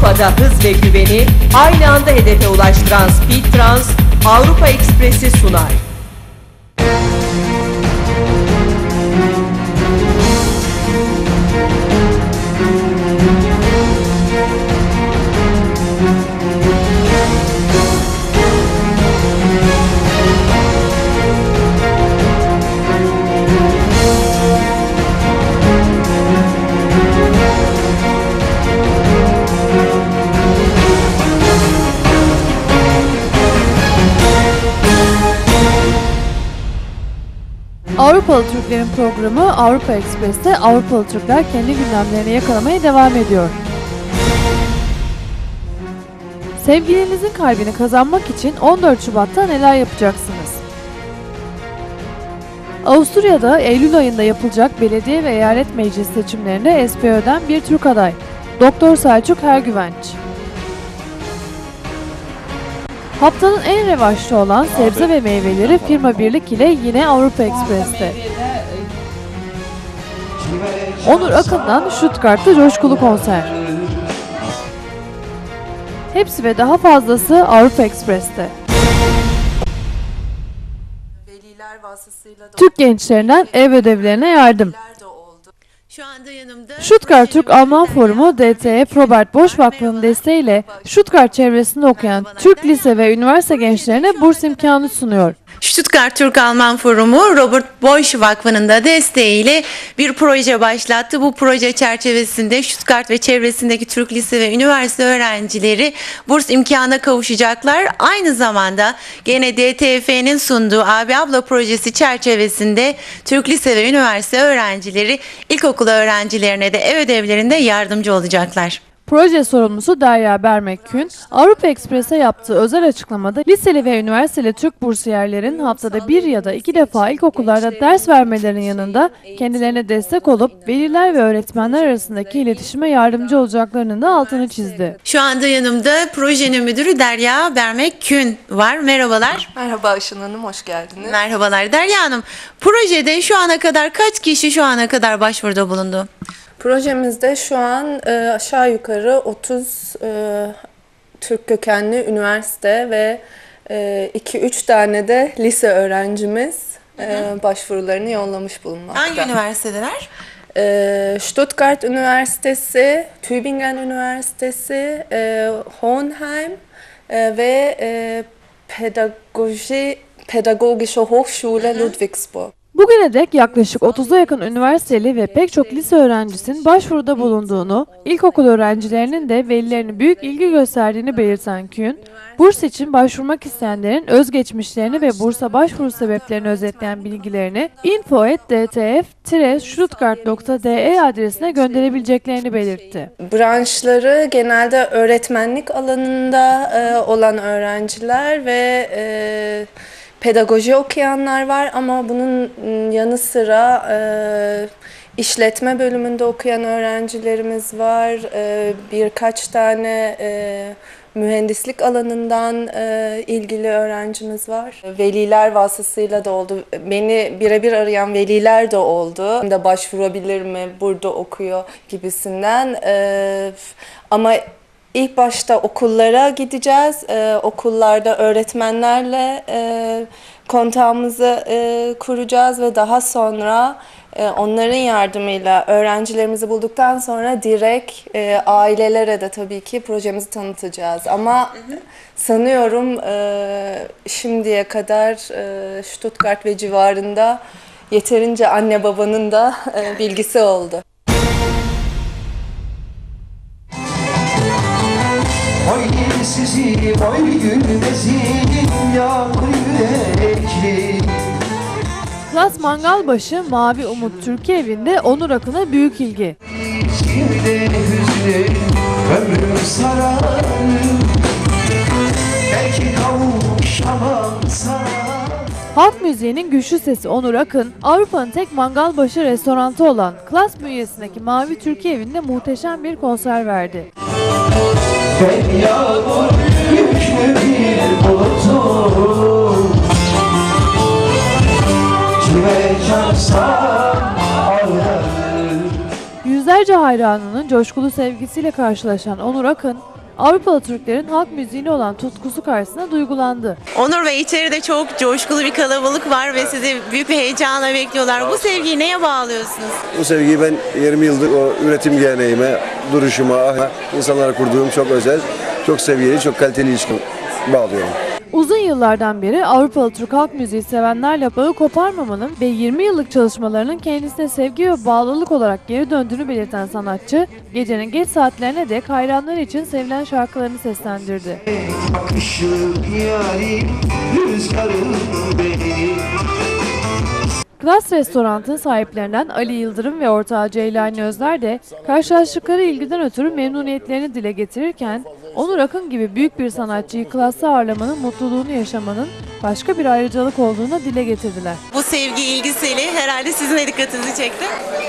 Avrupa'da hız ve güveni aynı anda hedefe ulaştıran Speed Trans, Avrupa Ekspresi sunar. Avrupalı Türklerin programı Avrupa Ekspres'te Avrupalı Türkler kendi gündemlerini yakalamaya devam ediyor. Sevgilinizin kalbini kazanmak için 14 Şubat'ta neler yapacaksınız? Avusturya'da Eylül ayında yapılacak belediye ve eyalet meclis seçimlerinde SPÖ'den bir Türk aday. Doktor Selçuk Ergüvenç. Haftanın en revaçta olan sebze ve meyveleri firma birlik ile yine Avrupa Ekspres'te. Onur Akın'dan Stuttgart'ta coşkulu konser. Hepsi ve daha fazlası Avrupa Ekspres'te. Türk gençlerinden ev ödevlerine yardım. Şu anda yanımda Stuttgart Türk Alman Forumu DTF Robert Bosch Vakfı'nın desteğiyle Stuttgart çevresinde okuyan Türk lise ve üniversite gençlerine burs imkanı sunuyor. Stuttgart Türk Alman Forumu Robert Bosch Vakfı'nın da desteğiyle bir proje başlattı. Bu proje çerçevesinde Stuttgart ve çevresindeki Türk lise ve üniversite öğrencileri burs imkanına kavuşacaklar. Aynı zamanda gene DTF'nin sunduğu Abi Abla projesi çerçevesinde Türk lise ve üniversite öğrencileri ilkokul öğrencilerine de ev ödevlerinde yardımcı olacaklar. Proje sorumlusu Derya Bermekkün, Avrupa Ekspres'e yaptığı özel açıklamada liseli ve üniversiteli Türk bursiyerlerin haftada bir ya da iki defa ilkokullarda ders vermelerinin yanında kendilerine destek olup veliler ve öğretmenler arasındaki iletişime yardımcı olacaklarının da altını çizdi. Şu anda yanımda projenin müdürü Derya Bermek Kün var. Merhabalar. Merhaba Işın Hanım, hoş geldiniz. Merhabalar Derya Hanım. Projede şu ana kadar kaç kişi şu ana kadar başvuruda bulundu? Projemizde şu an e, aşağı yukarı 30 e, Türk kökenli üniversite ve e, 2-3 tane de lise öğrencimiz e, başvurularını yollamış bulunmakta. Hangi üniversiteler? E, Stuttgart Üniversitesi, Tübingen Üniversitesi, e, Hohenheim e, ve e, Pedagoji Pädagogische Hochschule Ludwigsburg. Bugüne dek yaklaşık 30'a yakın üniversiteli ve pek çok lise öğrencisinin başvuruda bulunduğunu, ilkokul öğrencilerinin de velilerinin büyük ilgi gösterdiğini belirten Kün, burs için başvurmak isteyenlerin özgeçmişlerini ve bursa başvuru sebeplerini özetleyen bilgilerini info.dtf-stuttgart.de adresine gönderebileceklerini belirtti. branşları genelde öğretmenlik alanında e, olan öğrenciler ve e, pedagoji okuyanlar var ama bunun m, yanı sıra e, işletme bölümünde okuyan öğrencilerimiz var. E, birkaç tane e, mühendislik alanından e, ilgili öğrencimiz var. Veliler vasıtasıyla da oldu. Beni birebir arayan veliler de oldu. Da başvurabilir mi, burada okuyor gibisinden. E, ama ilk başta okullara gideceğiz. E, okullarda öğretmenlerle e, kontağımızı e, kuracağız ve daha sonra e, onların yardımıyla öğrencilerimizi bulduktan sonra direkt e, ailelere de tabii ki projemizi tanıtacağız. Ama sanıyorum e, şimdiye kadar e, Stuttgart ve civarında yeterince anne babanın da e, bilgisi oldu. Oy sizi oy gülmezin yağmur yürekli Klas Mangalbaşı Mavi Umut Türkiye evinde Onur Akın'a büyük ilgi. Şimdi hüznün ömrüm sarar Belki kavuşamam sana Halk müziğinin güçlü sesi Onur Akın, Avrupa'nın tek mangalbaşı restoranı olan Klas bünyesindeki Mavi Türkiye evinde muhteşem bir konser verdi. Yüzlerce hayranının coşkulu sevgisiyle karşılaşan Onur Akın, Avrupalı Türklerin halk müziğine olan tutkusu karşısında duygulandı. Onur Bey içeride çok coşkulu bir kalabalık var ve sizi büyük bir heyecanla bekliyorlar. Bu sevgiyi neye bağlıyorsunuz? Bu sevgiyi ben 20 yıldır o üretim geleneğime, duruşuma, insanlara kurduğum çok özel, çok seviyeli, çok kaliteli ilişki bağlıyorum. Uzun yıllardan beri Avrupalı Türk halk müziği sevenlerle bağı koparmamanın ve 20 yıllık çalışmalarının kendisine sevgi ve bağlılık olarak geri döndüğünü belirten sanatçı, gecenin geç saatlerine dek hayranları için sevilen şarkılarını seslendirdi. Bakışlı yarim Rüzgarım Klas Restorant'ın sahiplerinden Ali Yıldırım ve ortağı Ceylani Özler de karşılaştıkları ilgiden ötürü memnuniyetlerini dile getirirken Onur Akın gibi büyük bir sanatçıyı klasta ağırlamanın mutluluğunu yaşamanın başka bir ayrıcalık olduğunu dile getirdiler. Bu sevgi ilgisiyle herhalde sizin de dikkatinizi çekti.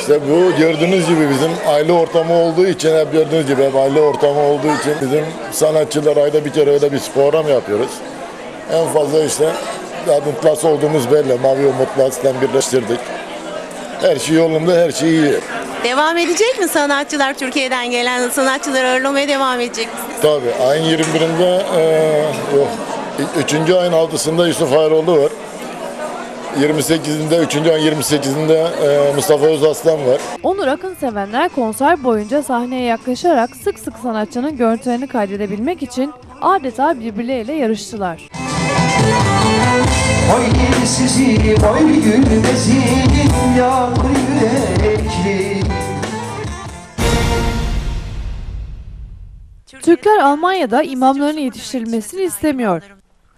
İşte bu gördüğünüz gibi bizim aile ortamı olduğu için hep gördüğünüz gibi hep aile ortamı olduğu için bizim sanatçılar ayda bir kere öyle bir program yapıyoruz. En fazla işte zaten klas olduğumuz belli. Mavi Umut Las'la birleştirdik. Her şey yolunda, her şey iyi. Devam edecek mi sanatçılar Türkiye'den gelen sanatçıları ağırlamaya devam edecek misiniz? Tabii ayın 21'inde eee yok. 3. ayın 6'sında Yusuf Hayroğlu var. 28'inde 3. ayın 28'inde eee, Mustafa Özaslan var. Onur Akın sevenler konser boyunca sahneye yaklaşarak sık sık sanatçının görüntülerini kaydedebilmek için adeta birbirleriyle yarıştılar. Oy dilsizim, oy gülmezim Yağmur yürekli Türkler Almanya'da imamların yetiştirilmesini istemiyor.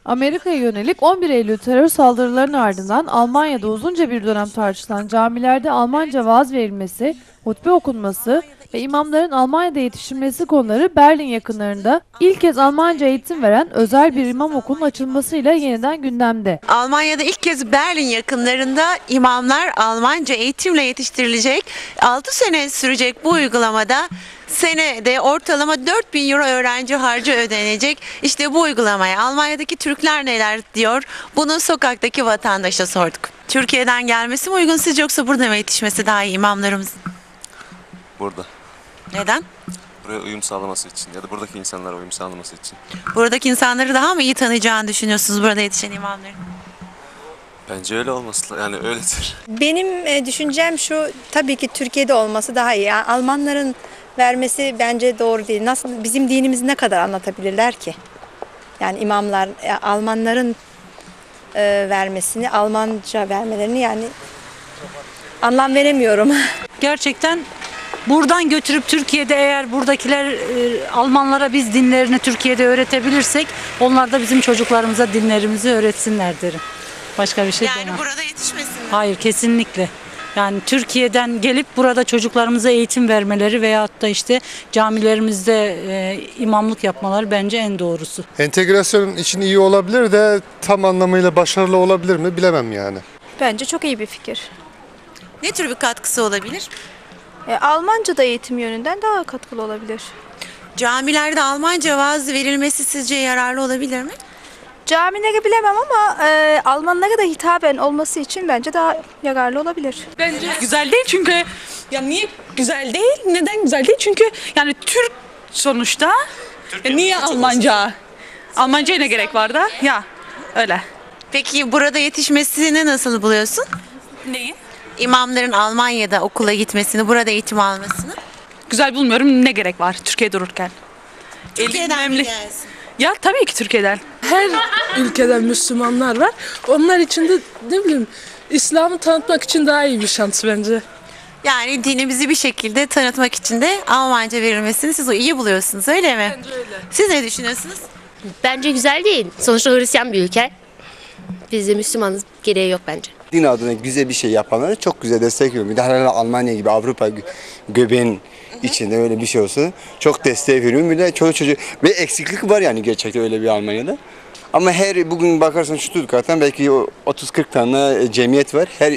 Amerika'ya yönelik 11 Eylül terör saldırılarının ardından Almanya'da uzunca bir dönem tartışılan camilerde Almanca vaaz verilmesi, hutbe okunması ve imamların Almanya'da yetiştirilmesi konuları Berlin yakınlarında ilk kez Almanca eğitim veren özel bir imam okulunun açılmasıyla yeniden gündemde. Almanya'da ilk kez Berlin yakınlarında imamlar Almanca eğitimle yetiştirilecek. 6 sene sürecek bu uygulamada senede ortalama 4000 euro öğrenci harcı ödenecek. İşte bu uygulamaya Almanya'daki Türkler neler diyor? Bunu sokaktaki vatandaşa sorduk. Türkiye'den gelmesi mi uygun sizce yoksa burada mı yetişmesi daha iyi imamlarımızın? Burada. Neden? Buraya uyum sağlaması için ya da buradaki insanlara uyum sağlaması için. Buradaki insanları daha mı iyi tanıyacağını düşünüyorsunuz burada yetişen imamların? Bence öyle olması yani öyledir. Benim e, düşüncem şu, tabii ki Türkiye'de olması daha iyi. Yani Almanların vermesi bence doğru değil. Nasıl bizim dinimizi ne kadar anlatabilirler ki? Yani imamlar e, Almanların e, vermesini, Almanca vermelerini yani anlam veremiyorum. Gerçekten buradan götürüp Türkiye'de eğer buradakiler e, Almanlara biz dinlerini Türkiye'de öğretebilirsek onlar da bizim çocuklarımıza dinlerimizi öğretsinler derim. Başka bir şey Yani demem. burada yetişmesin mi? Hayır kesinlikle. Yani Türkiye'den gelip burada çocuklarımıza eğitim vermeleri veyahut da işte camilerimizde e, imamlık yapmaları bence en doğrusu. Entegrasyon için iyi olabilir de tam anlamıyla başarılı olabilir mi bilemem yani. Bence çok iyi bir fikir. Ne tür bir katkısı olabilir? E, Almanca da eğitim yönünden daha katkılı olabilir. Camilerde Almanca vaaz verilmesi sizce yararlı olabilir mi? Camileri bilemem ama e, Almanlara da hitaben olması için bence daha yararlı olabilir. Bence güzel değil çünkü ya niye güzel değil? Neden güzel değil? Çünkü yani Türk sonuçta. Ya niye Almanca? Almanca'ya ne gerek var da? Ya öyle. Peki burada yetişmesini nasıl buluyorsun? Neyi? İmamların Almanya'da okula gitmesini, burada eğitim almasını. Güzel bulmuyorum. Ne gerek var Türkiye dururken? Türkiye'den mi gelsin? Ya tabii ki Türkiye'den. her ülkeden Müslümanlar var. Onlar için de ne bileyim İslam'ı tanıtmak için daha iyi bir şans bence. Yani dinimizi bir şekilde tanıtmak için de Almanca verilmesini siz o iyi buluyorsunuz öyle mi? Bence öyle. Siz ne düşünüyorsunuz? Bence güzel değil. Sonuçta Hristiyan bir ülke. Biz de. Gereği yok bence. Din adına güzel bir şey yapanlara çok güzel destek veriyorum. Bir de herhalde Almanya gibi Avrupa gö- göbeğin içinde öyle bir şey olsa çok destek veriyorum. Bir de çocuk çocuk ve eksiklik var yani gerçekten öyle bir Almanya'da. Ama her bugün bakarsan şu Stuttgart'tan belki o 30-40 tane cemiyet var. Her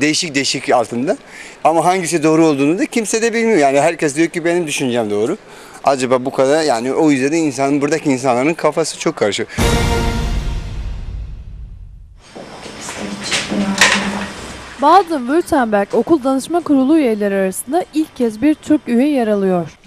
değişik değişik altında. Ama hangisi doğru olduğunu da kimse de bilmiyor. Yani herkes diyor ki benim düşüncem doğru. Acaba bu kadar yani o yüzden de insan buradaki insanların kafası çok karışık. Baden-Württemberg Okul Danışma Kurulu üyeleri arasında ilk kez bir Türk üye yer alıyor.